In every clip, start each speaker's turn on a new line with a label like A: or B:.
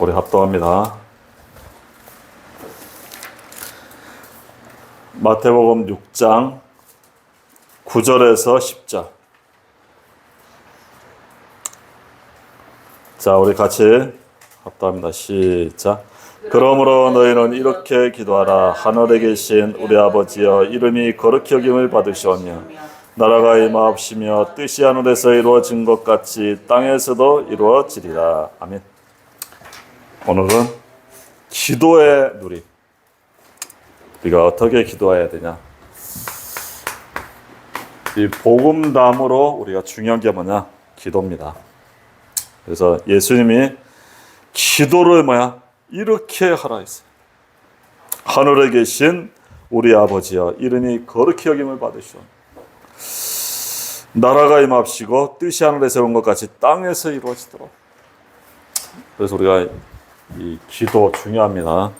A: 우리 합동합니다. 마태복음 6장 9절에서 10절. 자, 우리 같이 합동합니다. 시작. 그러므로 너희는 이렇게 기도하라. 하늘에 계신 우리 아버지여 이름이 거룩히 여김을 받으시오며 나라가 임하옵시며 뜻이 하늘에서 이루어진 것 같이 땅에서도 이루어지리라. 아멘. 오늘은 기도의 누림. 우리가 어떻게 기도해야 되냐? 이 복음담으로 우리가 중요한 게 뭐냐? 기도입니다. 그래서 예수님이 기도를 뭐야? 이렇게 하라 했어요. 하늘에 계신 우리 아버지여 이름이 거룩히 여김을 받으시오. 나라가 임합시고 뜻이 하늘에서 온 것 같이 땅에서 이루어지도록. 그래서 우리가 이 기도 중요합니다.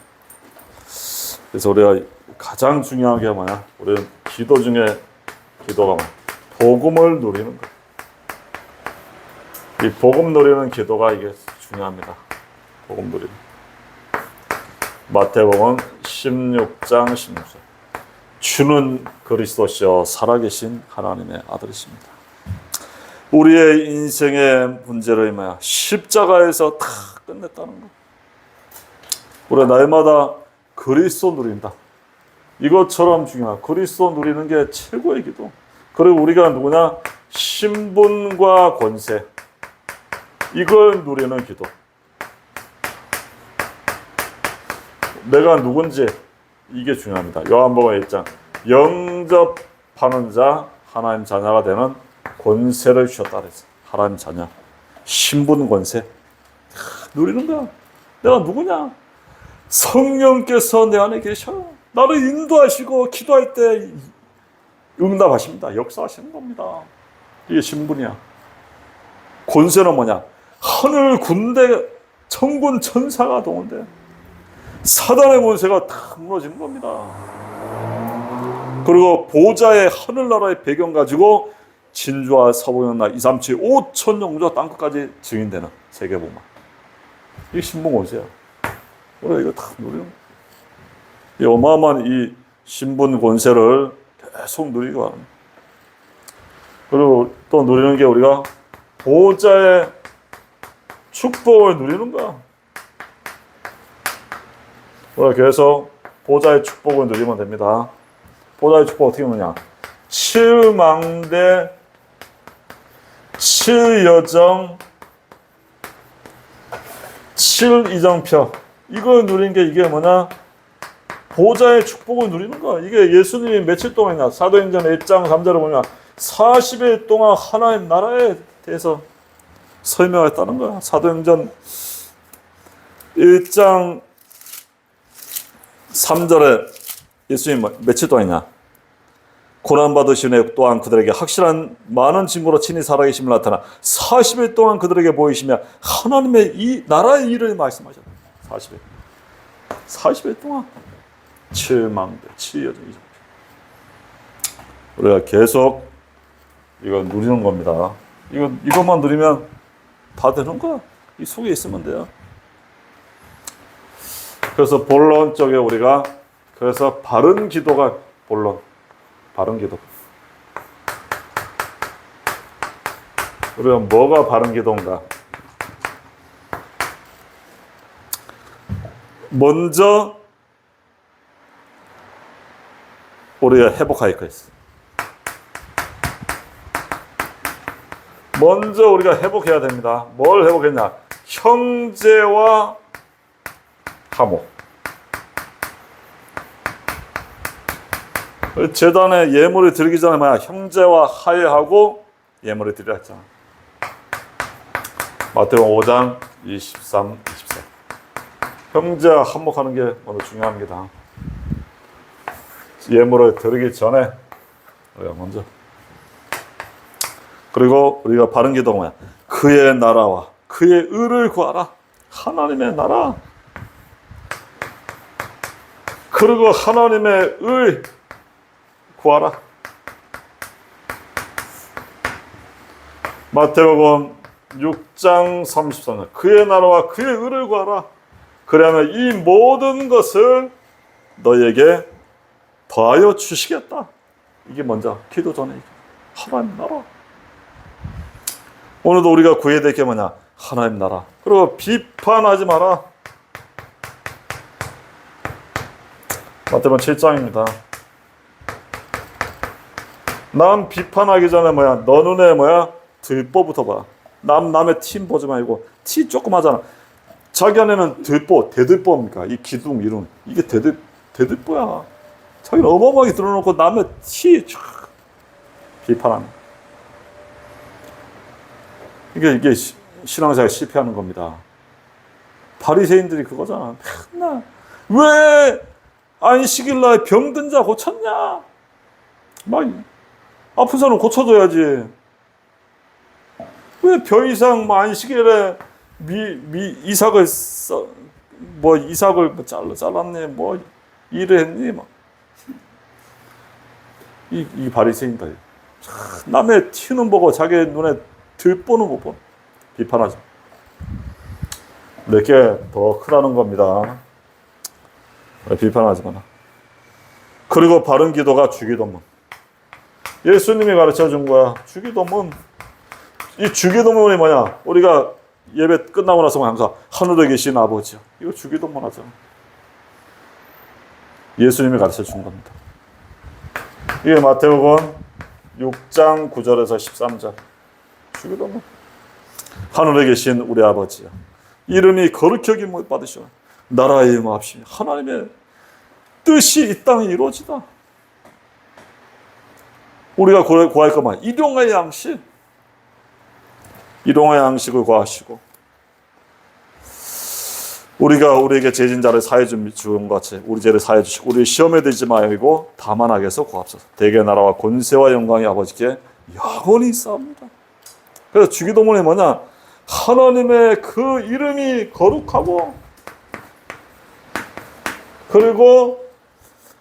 A: 그래서 우리가 가장 중요한 게 뭐냐? 우리는 기도 중에 기도가 뭐야? 복음을 누리는 거. 이 복음 누리는 기도가 이게 중요합니다. 복음 누리는. 마태복음 16장 16절. 주는 그리스도시요 살아계신 하나님의 아들이십니다. 우리의 인생의 문제를 뭐야? 십자가에서 다 끝냈다는 거. 우리 날마다 그리스도 누린다. 이것처럼 중요한 그리스도 누리는 게 최고의 기도. 그리고 우리가 누구냐? 신분과 권세. 이걸 누리는 기도. 내가 누군지 이게 중요합니다. 요한복음 1장 영접하는 자 하나님 자녀가 되는 권세를 주셨다 그랬어. 하나님 자녀. 신분 권세. 누리는 거야. 내가 누구냐? 성령께서 내 안에 계셔. 나를 인도하시고 기도할 때 응답하십니다. 역사하시는 겁니다. 이게 신분이야. 권세는 뭐냐? 하늘 군대 천군 천사가 동원돼. 사단의 권세가 다 무너지는 겁니다. 그리고 보좌의 하늘나라의 배경 가지고 진주와 서보였나 이삼치 오천 영조 땅끝까지 증인되는 세계복만. 이게 신분 권세야. 우리가 이거 다 거야. 이 어마어마한 이 신분 권세를 계속 누리고. 그리고 또 누리는 게 우리가 보호자의 축복을 누리는 거야. 우리가 계속 보호자의 축복을 누리면 됩니다. 보호자의 축복 어떻게 누리냐? 칠망대, 칠여정, 칠이정표. 이걸 누린 게 이게 뭐냐? 보좌의 축복을 누리는 거야. 이게 예수님이 며칠 동안이냐? 사도행전 1장 3절을 보면 40일 동안 하나님 나라에 대해서 설명했다는 거야. 사도행전 1장 3절에 예수님 뭐- 며칠 동안이냐? 고난 받으신 후 또한 그들에게 확실한 많은 증거로 친히 살아계심을 나타나 40일 동안 그들에게 보이시며 하나님의 이 나라의 일을 말씀하셨다. 40일. 40일 동안 7망대, 7여정이죠. 우리가 계속 이거 누리는 겁니다. 이거 이것만 누리면 다 되는 거야. 이 속에 있으면 돼요. 그래서 본론 쪽에 우리가 그래서 바른 기도가 본론, 바른 기도. 우리가 뭐가 바른 기도인가? 먼저 우리가 회복할 거 있어. 먼저 우리가 회복해야 됩니다. 뭘 회복했냐? 형제와 화목. 재단에 예물을 드리기 전에 뭐야? 형제와 화해하고 예물을 드리라 했잖아. 마태복음 5장 23, 24. 형제와 화목하는 게 먼저 중요합니다. 예물을 드리기 전에 우리가 먼저 그리고 우리가 바른 기도가 뭐야? 그의 나라와 그의 의를 구하라. 하나님의 나라. 그리고 하나님의 의 구하라. 마태복음 6장 34절 그의 나라와 그의 의를 구하라 그러면 이 모든 것을 너에게 더하여 주시겠다. 이게 먼저 기도 전에 하나님 나라. 오늘도 우리가 구해야 될 게 뭐냐? 하나님 나라. 그리고 비판하지 마라. 마태복음 7장입니다. 남 비판하기 전에 뭐야? 너 눈에 뭐야? 들보부터 봐. 남 남의 티 보지 말고 티 조금 하잖아. 자기 안에는 들보 대들보입니까? 이 기둥 이룬 이게 대들 대들보야. 자기는 어마어마하게 들어놓고 남의 티 촤, 비판하는. 이게 이게 시- 신앙생활 실패하는 겁니다. 바리새인들이 그거잖아. 맨날 왜 안식일 날 병든 자 고쳤냐? 막 아픈 사람 고쳐줘야지. 왜 벼 이상 뭐 안식일에 미, 미 이삭을 써, 뭐 이삭을 뭐 잘라 잘랐네 뭐 일을 했니 막. 이, 이 바리새인들 참, 남의 티는 보고 자기 눈에 들보는 못 보. 비판하죠. 내게 더 크다는 겁니다. 비판하지 마라. 그리고 바른 기도가 주기도문. 예수님이 가르쳐 준 거야. 주기도문. 이 주기도문이 뭐냐? 우리가 예배 끝나고 나서 항상 하늘에 계신 아버지요. 이거 주기도문 하죠. 예수님이 가르쳐 준 겁니다. 이게 마태복음 6장 9절에서 13절. 주기도문. 하늘에 계신 우리 아버지요. 이름이 거룩히 받으시오. 나라의 임하옵시며 하나님의 뜻이 이 땅에 이루어지다. 우리가 구할 것만 일용의 양식, 일용의 양식을 구하시고 우리가 우리에게 죄진 자를 사해 준것 같이 우리 죄를 사해 주시고 우리 시험에 들지 말고 다만 악에서 구합소서. 대개 나라와 권세와 영광이 아버지께 영원히 있사옵니다. 그래서 주기도문이 뭐냐? 하나님의 그 이름이 거룩하고 그리고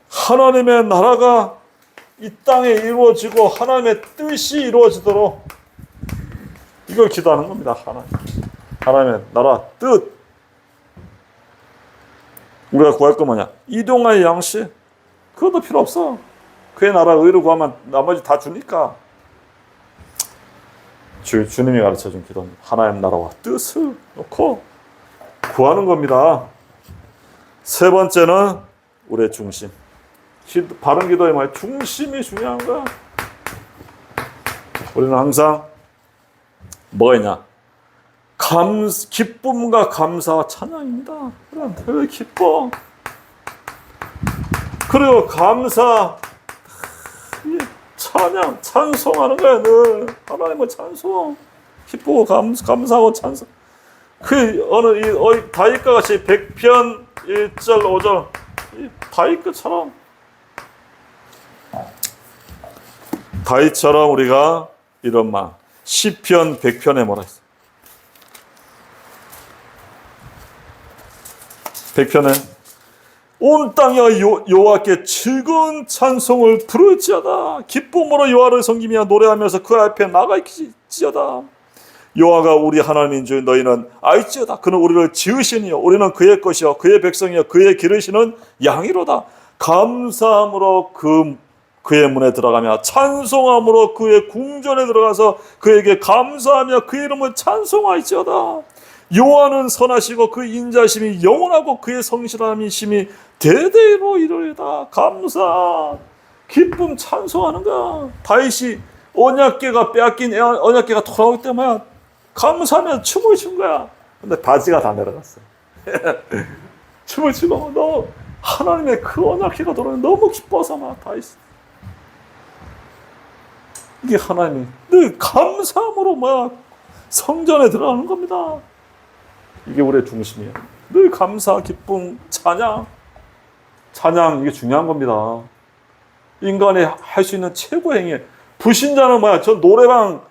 A: 하나님의 나라가 이 땅에 이루어지고 하나님의 뜻이 이루어지도록 이걸 기도하는 겁니다. 하나님. 하나님의 나라 뜻. 우리가 구할 거 뭐냐? 이동할 양식. 그것도 필요 없어. 그의 나라 의를 구하면 나머지 다 주니까. 주, 주님이 가르쳐 준 기도입니다. 하나님 나라와 뜻을 놓고 구하는 겁니다. 세 번째는 우리의 중심. 기, 바른 기도의 말 중심이 중요한 거야. 우리는 항상 뭐가 있냐? 감, 기쁨과 감사와 찬양입니다. 그럼 늘 기뻐. 그리고 감사, 이 찬양, 찬송하는 거야, 늘. 하나님을 찬송. 기쁘고 감, 감사하고 찬송. 그, 어느, 이, 어, 다윗과 같이 100편 1절, 5절, 이 다윗처럼 다윗처럼 우리가 이런 말 시편 100편에 뭐라 했어? 100편에 온 땅이여 요- 여호와께 즐거운 찬송을 부를지어다. 기쁨으로 여호와를 섬기며 노래하면서 그 앞에 나가 있지어다. 여호와가 우리 하나님인 줄 너희는 알지어다. 그는 우리를 지으시니요. 우리는 그의 것이요. 그의 백성이요. 그의 기르시는 양이로다. 감사함으로 그 그의 문에 들어가며 찬송함으로 그의 궁전에 들어가서 그에게 감사하며 그 이름을 찬송할지어다. 여호와는 선하시고 그 인자심이 영원하고 그의 성실함이 심이 대대로 이르리다. 감사, 기쁨 찬송하는 거야. 다윗이 언약궤가 빼앗긴 애- 언약궤가 돌아올 때마다 감사하며 춤을 춘 거야. 근데 바지가 다 내려갔어. 춤을 추고 너 하나님의 그 언약궤가 돌아오면 너무 기뻐서 막 다윗. 이 게 하나님이 늘 감사함으로 막 성전에 들어가는 겁니다. 이게 우리의 중심이에요. 늘 감사, 기쁨, 찬양. 찬양 이게 중요한 겁니다. 인간이 할 수 있는 최고 행위. 불신자는 뭐야? 저 노래방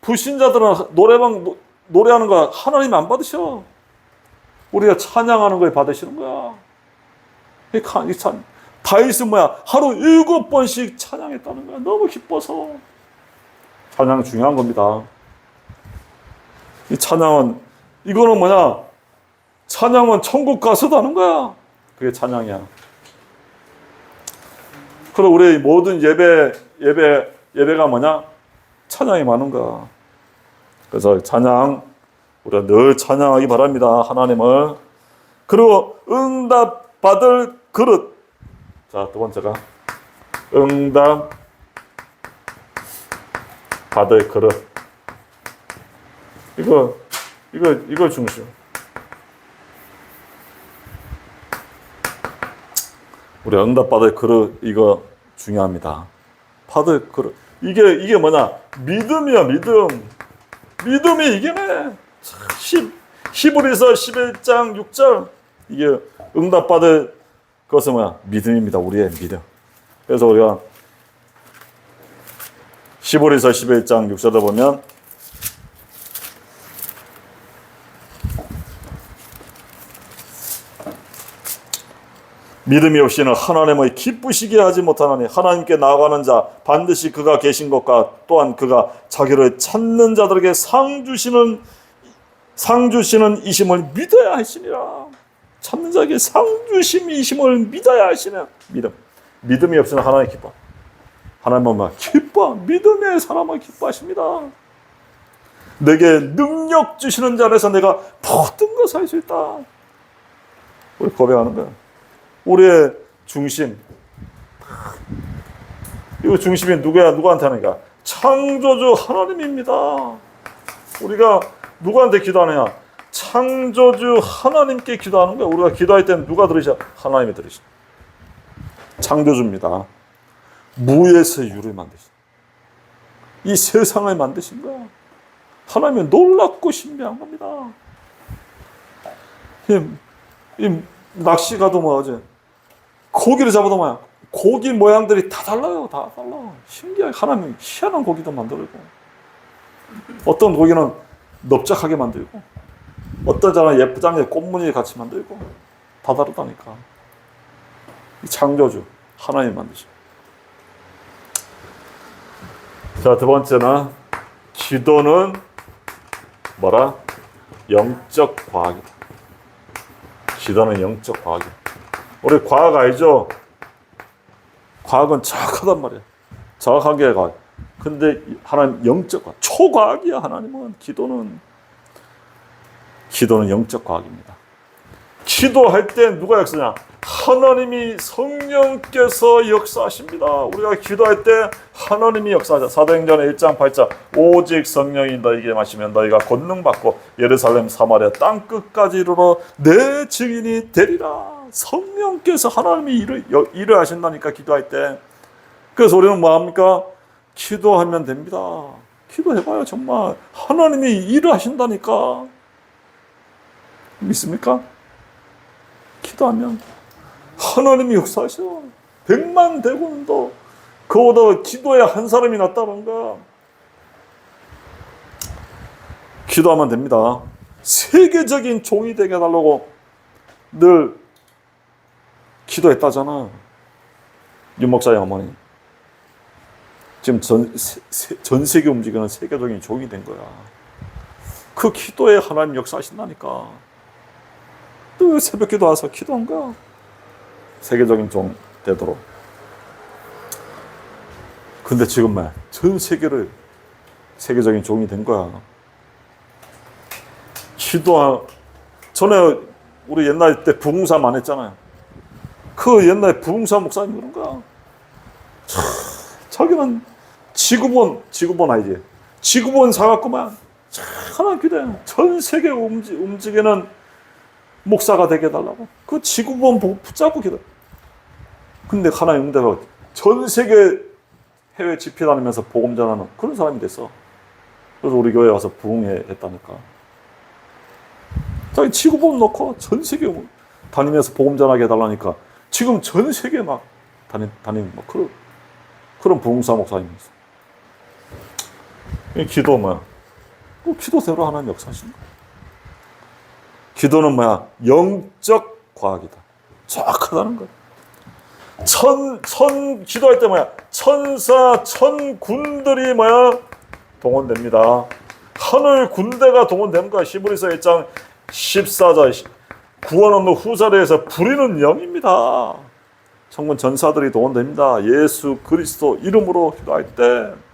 A: 불신자들은 노래방 노- 노래하는 거 하나님 안 받으셔. 우리가 찬양하는 거에 받으시는 거야. 이 찬 다윗은 뭐야? 하루 일곱 번씩 찬양했다는 거야. 너무 기뻐서. 찬양 중요한 겁니다. 이 찬양은 이거는 뭐냐? 찬양은 천국 가서도 하는 거야. 그게 찬양이야. 그리고 우리 모든 예배 예배 예배가 뭐냐? 찬양이 많은 거야. 그래서 찬양 우리가 늘 찬양하기 바랍니다. 하나님을. 그리고 응답 받을 그릇. 자, 두 번째가 응답 받을 그릇. 이거 이거 이거 중심. 우리 응답 받을 그릇 이거 중요합니다. 받을 그릇 이게 이게 뭐냐 믿음이야 믿음. 믿음이 이기네. 10 히브리서 11장 6절 이게 응답 받을 것은 뭐야 믿음입니다. 우리의 믿음. 그래서 우리가 히브리서 11장 6절에 보면 믿음이 없이는 하나님의 기쁘시게 하지 못하나니 하나님께 나아가는 자 반드시 그가 계신 것과 또한 그가 자기를 찾는 자들에게 상 주시는 상 주시는 이심을 믿어야 하시니라. 찾는 자에게 상 주심 이심을 믿어야 하시냐 믿음. 믿음이 없이는 하나님 기뻐 하나님은 막 기뻐 믿음의 사람을 기뻐하십니다 내게 능력 주시는 자에서 내가 모든 것을 할 수 있다 우리 고백하는 거야 우리의 중심. 이거 중심이 누구야? 누구한테 하는가? 창조주 하나님입니다. 우리가 누구한테 기도하느냐? 창조주 하나님께 기도하는 거야. 우리가 기도할 때는 누가 들으셔? 하나님이 들으셔. 창조주입니다. 무에서 유를 만드신. 이 세상을 만드신 거야. 하나님이 놀랍고 신비한 겁니다. 이, 이 낚시 가도 뭐 어제 고기를 잡아도 뭐야 고기 모양들이 다 달라요 다 달라 신기하게 하나님 희한한 고기도 만들고 어떤 고기는 넓적하게 만들고 어떤 자는 예쁘장에 꽃무늬 같이 만들고 다 다르다니까 이 창조주 하나님 만드죠 자 두 번째는 기도는 뭐라 영적 과학이다 기도는 영적 과학이야. 우리 과학 알죠? 과학은 정확하단 말이야. 정확하게 과학. 근데 하나님 영적 과학, 초과학이야. 하나님은 기도는 기도는 영적 과학입니다. 기도할 때 누가 역사냐? 하나님이 성령께서 역사하십니다. 우리가 기도할 때 하나님이 역사하자. 사도행전 1장 8절 오직 성령이 너에게 마시면 너희가 권능 받고 예루살렘 사마리아 땅 끝까지 이르러 내 증인이 되리라. 성령께서 하나님이 일을, 일을 하신다니까 기도할 때. 그래서 우리는 뭐 합니까? 기도하면 됩니다. 기도해봐요 정말 하나님이 일을 하신다니까 믿습니까? 기도하면 하나님이 역사하셔. 백만 대군도 그보다 기도에 한 사람이 거야. 기도하면 됩니다. 세계적인 종이 되게 해달라고 늘 기도했다잖아. 윤 목사의 어머니. 지금 전, 세, 전 세계 움직이는 세계적인 종이 된 거야. 그 기도에 하나님 역사하신다니까. 또 새벽 기도 와서 기도한 거야. 세계적인 종 되도록. 근데 지금 말전 세계를 세계적인 종이 된 거야. 기도 전에 우리 옛날 때 부흥사 많 했잖아요. 그 옛날 부흥사 목사님 그런 거야. 차, 자기는 지구본 지구본 아니지. 지구본 사갖고만 하나 기대. 전 세계 움직, 움직이는 목사가 되게 해달라고. 그 지구본 붙잡고 기도. 근데 하나님 응대가 전 세계 해외 집회 다니면서 복음 전하는 그런 사람이 됐어. 그래서 우리 교회 와서 부흥회 했다니까. 자기 지구본 놓고 전 세계 다니면서 복음 전하게 해달라니까 지금 전 세계 막 다니, 다니는 뭐 그런, 그런 부흥사 목사님 있어. 기도 뭐야? 그 기도대로 하나님 역사하시는 거야. 기도는 뭐야? 영적 과학이다. 정확하다는 거야. 천, 천, 기도할 때 뭐야? 천사, 천 군들이 뭐야? 동원됩니다. 하늘 군대가 동원되는 거야. 히브리서 1장 14절 구원 없는 후사대에서 부리는 영입니다. 천군 전사들이 동원됩니다. 예수 그리스도 이름으로 기도할 때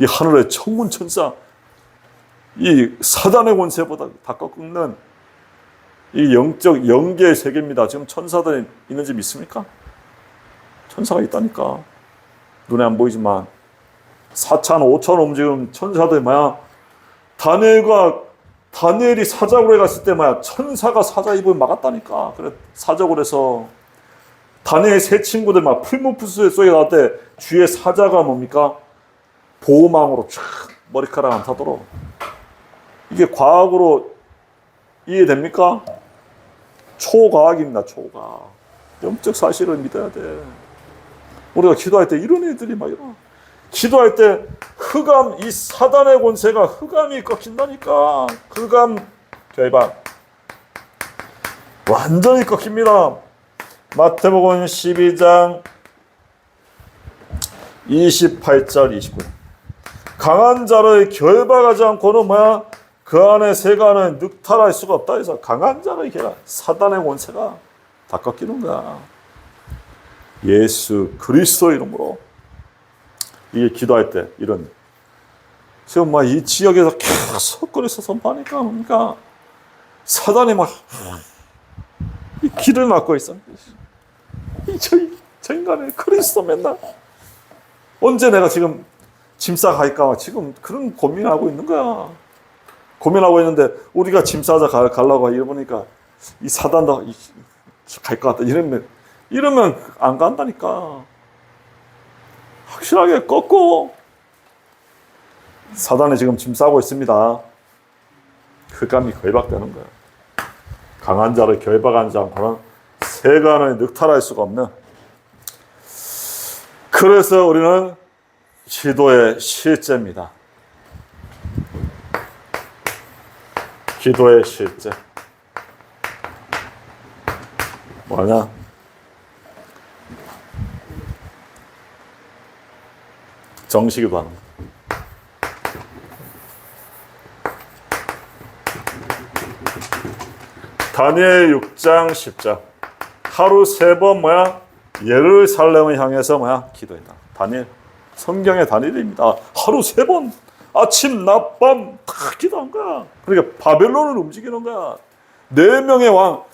A: 이 하늘의 천군 천사 이 사단의 권세보다 다 꺾는 이 영적 영계의 세계입니다. 지금 천사들이 있는 집 있습니까? 천사가 있다니까. 눈에 안 보이지만 4천, 5천 움직이는 천사들 뭐야? 다니엘과 다니엘이 사자굴에 갔을 때 뭐야? 천사가 사자 입을 막았다니까. 그래 사자굴에서 다니엘 세 친구들 막 풀무푸스 속에 나올 때 주위에 사자가 뭡니까? 보호망으로 쫙 머리카락 안 타도록 이게 과학으로 이해됩니까? 초과학입니다. 초과학. 영적 사실을 믿어야 돼. 우리가 기도할 때 이런 애들이 막 이러. 기도할 때 흑암 이 사단의 권세가 흑암이 꺾인다니까. 흑암 결박 완전히 꺾입니다. 마태복음 12장 28절 29. 강한 자를 결박하지 않고는 뭐야? 그 안에 세간은 늑탈할 수가 없다 해서 강한 자를 결 사단의 권세가 다 꺾이는 거야. 예수 그리스도 이름으로 이게 기도할 때 이런 지금 막 이 지역에서 계속 그래서 선포하니까 뭡니까 사단이 막 이 길을 막고 있어. 이저 저 인간의 그리스도 맨날 언제 내가 지금 짐 싸갈까 지금 그런 고민하고 있는 거야. 고민하고 있는데 우리가 짐 싸자 가- 가려고 이러보니까 이 사단다 갈것 같다 이러면 이러면 안 간다니까. 확실하게 꺾고 사단이 지금 짐 싸고 있습니다. 흑암이 결박되는 거야. 강한 자를 결박하지 않고는 세간을 늑탈할 수가 없는. 그래서 우리는 기도의 실제입니다. 기도의 실제. 뭐냐? 정식 기도 하는 거. 다니엘 6장 10장 하루 세 번 뭐야 예루살렘을 향해서 뭐야 기도했다. 다니엘 성경의 다니엘입니다. 하루 세 번 아침 낮밤 다 기도한 거야. 그러니까 바벨론을 움직이는 거야. 네 명의 왕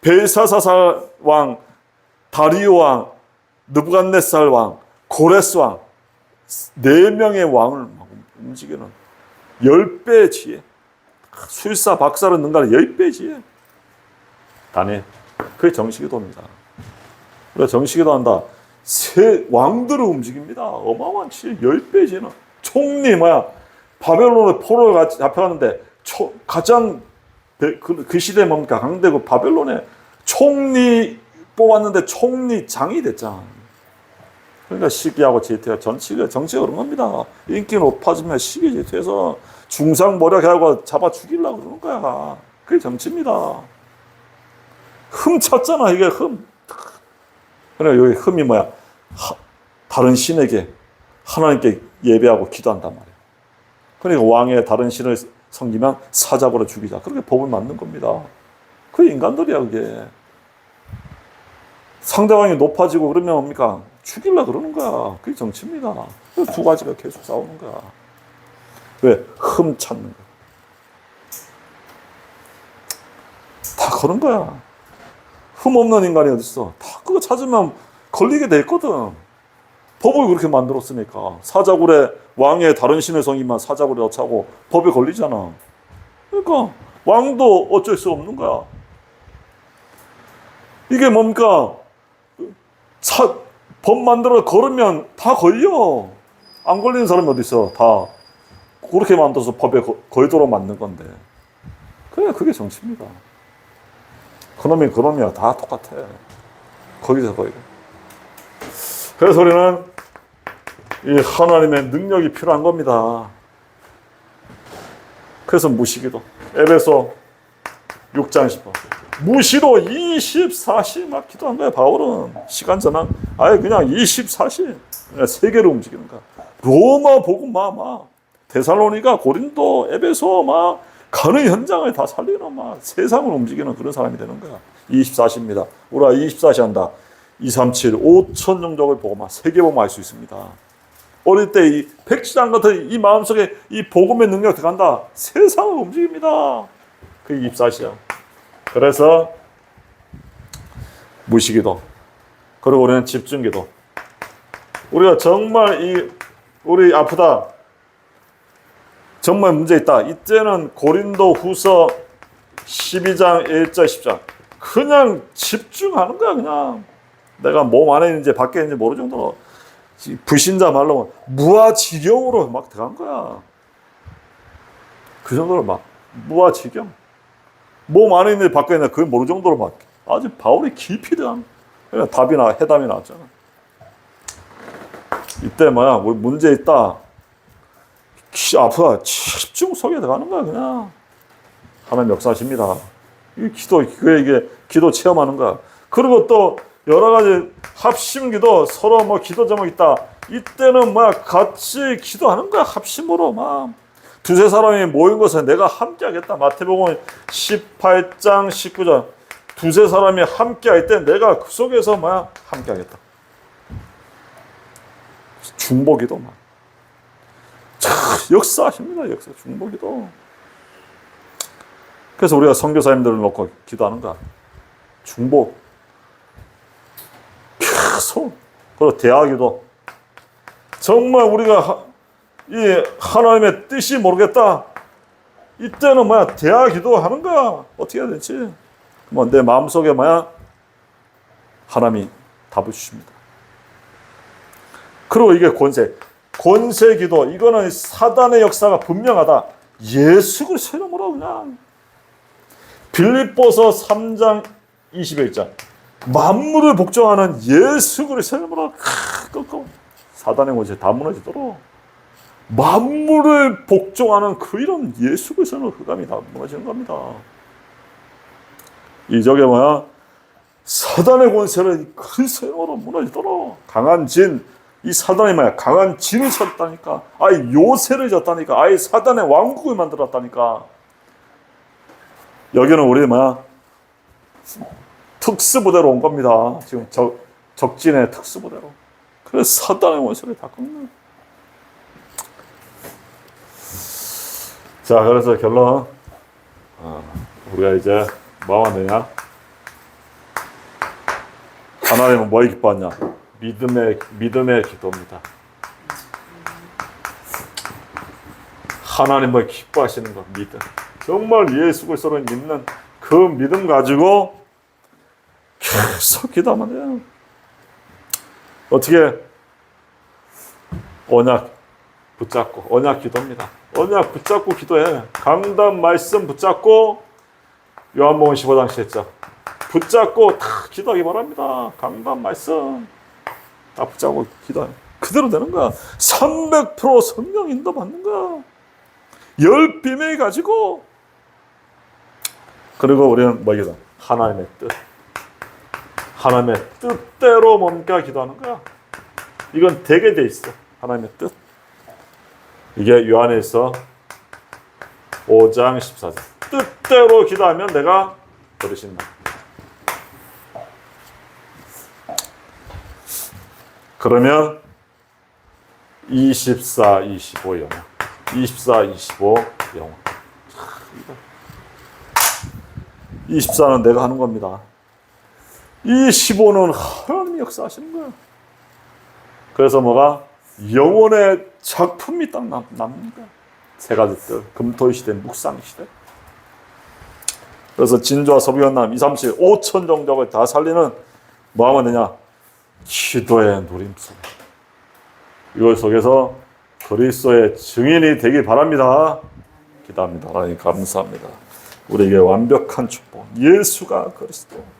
A: 벨사사살 왕 다리오 왕 느부갓네살 왕 고레스 왕 네 명의 왕을 막 움직이는 열 배의 지혜. 술사 박사를 능가하는 열 배의 지혜. 다니엘. 그게 정식기도입니다. 우리가 정식기도 한다. 세 왕들을 움직입니다. 어마어마한 지혜 열 배의 지혜는 총리 뭐야 바벨론의 포로가 잡혀가는데 초, 가장 배- 그, 그 시대 뭡니까 강대국 바벨론에 총리 뽑았는데 총리장이 됐잖아. 그러니까 시기하고 질투가 정치가 정치가 그런 겁니다. 인기 높아지면 시기 질투해서 중상 모략하고 잡아 죽이려고 그러는 거야. 그게 정치입니다. 흠 찼잖아 이게 흠. 그래 여기 흠이 뭐야? 하- 다른 신에게 하나님께 예배하고 기도한단 말이야. 그러니까 왕의 다른 신을 섬기면 사자고로 죽이자. 그렇게 법을 만든 겁니다. 그 인간들이야 그게. 상대방이 높아지고 그러면 뭡니까? 죽일라 그러는 거야. 그게 정치입니다. 그두 가지가 계속 싸우는 거야. 왜? 흠 찾는 거야. 다 그런 거야. 흠 없는 인간이 어딨어. 다 그거 찾으면 걸리게 돼 있거든. 법을 그렇게 만들었으니까. 사자굴에 왕의 다른 신의 성이만 사자굴에 넣자고 법에 걸리잖아. 그러니까 왕도 어쩔 수 없는 거야. 이게 뭡니까? 사, 법 만들어 걸으면 다 걸려. 안 걸리는 사람이 어디 있어? 다 그렇게 만들어서 법에 거- 걸도록 만든 건데. 그래, 그게 정치입니다. 그놈이 그놈이야. 다 똑같아. 거기서 거기. 그래서 우리는 이 하나님의 능력이 필요한 겁니다. 그래서 무시기도. 에베소 6장 10번. 무시로 24시 막 기도한 거야, 바울은. 시간 전환. 아예 그냥 24시. 세계를 움직이는 거야. 로마 복음 마마. 데살로니가 고린도 에베소 막 가는 현장을 다 살리는 막 세상을 움직이는 그런 사람이 되는 거야. 24시입니다. 우리가 24시 한다. 237, 5천 종족을 막 세계 알수 있습니다. 어릴 때 이 백지장 같은 이 마음속에 이 복음의 능력 들어간다. 세상을 움직입니다. 그게 24시야. 그래서 무시기도 그리고 우리는 집중기도 우리가 정말 이 우리 아프다 정말 문제 있다. 이때는 고린도 후서 12장 1절 10장 그냥 집중하는 거야 그냥 내가 몸 안에 있는지 밖에 있는지 모를 정도로 불신자 말로 무아지경으로 막 들어간 거야. 그 정도로 막 무아지경. 몸 안에 있는지 밖에 있는지 그걸 모를 정도로 막 아주 바울이 깊이 들어간 그냥 답이나 해담이 나왔잖아. 이때 뭐야 우리 문제 있다. 기- 아프다. 집중 속에 들어가는 거야 그냥. 하나님 역사하십니다. 이 기도 그 이게 기도 체험하는 거야. 그리고 또 여러 가지 합심 기도 서로 뭐 기도 제목 있다. 이때는 막 같이 기도하는 거야 합심으로 막 두세 사람이 모인 것에 내가 함께 하겠다. 마태복음 18장 19절 두세 사람이 함께 할 때 내가 그 속에서 막 함께 하겠다. 중보기도 막 참, 역사하십니다. 역사 중보기도. 그래서 우리가 선교사님들을 놓고 기도하는 거야. 중보. 계속. 그리고 대하기도. 정말 우리가 하, 이 하나님의 뜻이 모르겠다. 이때는 뭐야 대하기도 하는 거야. 어떻게 해야 되지? 뭐내 마음속에 뭐야 하나님이 답을 주십니다. 그리고 이게 권세. 권세 기도. 이거는 사단의 역사가 분명하다. 예수 그리스도 이름으로 그냥 빌립보서 3장 21절 만물을 복종하는 예수 그리스도 이름으로 끄고 사단의 권세 다 무너지도록 만물을 복종하는 그 이름 예수 그리스도는 흑암이 다 무너지는 겁니다. 이적에 뭐야? 사단의 권세를 그리스도 이름으로 무너지도록 강한 진, 이 사단이 뭐야? 강한 진을 쳤다니까. 아예 요새를 졌다니까. 아예 사단의 왕국을 만들었다니까. 여기는 우리 뭐야? 특수부대로 온 겁니다. 지금 적, 적진의 특수부대로. 그래서 사단의 원수를 다 끊는. 자, 그래서 결론. 어, 우리가 이제 뭐가 되냐? 하나님은 뭐 기뻐하냐? 믿음의 믿음의 기도입니다. 하나님을 기뻐하시는 것 믿음. 정말 예수 그리스도를 믿는 그 믿음 가지고 계속 기도하면 돼요. 어떻게 언약 붙잡고 언약 기도입니다. 언약 붙잡고 기도해. 강단 말씀 붙잡고 요한복음 15장 7절 붙잡고 다 기도하기 바랍니다. 강단 말씀 다 붙잡고 기도해. 그대로 되는 거야. 300% 성령 인도 받는 거야. 열 비밀 가지고 그리고 우리는 뭐 기도? 하나님의 뜻. 하나님의 뜻대로 뭔가 기도하는 거야. 이건 되게 돼 있어. 하나님의 뜻. 이게 요한에서 5장 14절. 뜻대로 기도하면 내가 들으신다. 그러면 24, 25 영어. 24, 25 영어. 24는 내가 하는 겁니다. 이 15는 하나님이 역사하시는 거예요. 그래서 뭐가 영혼의 작품이 딱 남, 거야. 세 가지 뜻. 금토의 시대, 묵상 시대. 그래서 진주와 서부연남 2, 3, 7, 5천 종족을 다 살리는 뭐 하면 되냐? 기도의 누림속. 이걸 속에서 그리스도의 증인이 되길 바랍니다. 기도합니다. 하나님 감사합니다. 우리에게 완벽한 축복. 예수가 그리스도.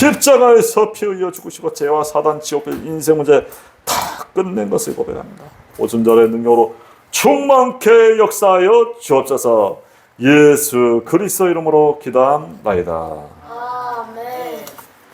A: 십자가에서 피 흘려 죽으시고 죄와 사단 지옥의 인생 문제 다 끝낸 것을 고백합니다. 오순절의 능력으로 충만케 역사하여 주옵소서. 예수 그리스도 이름으로 기도합나이다.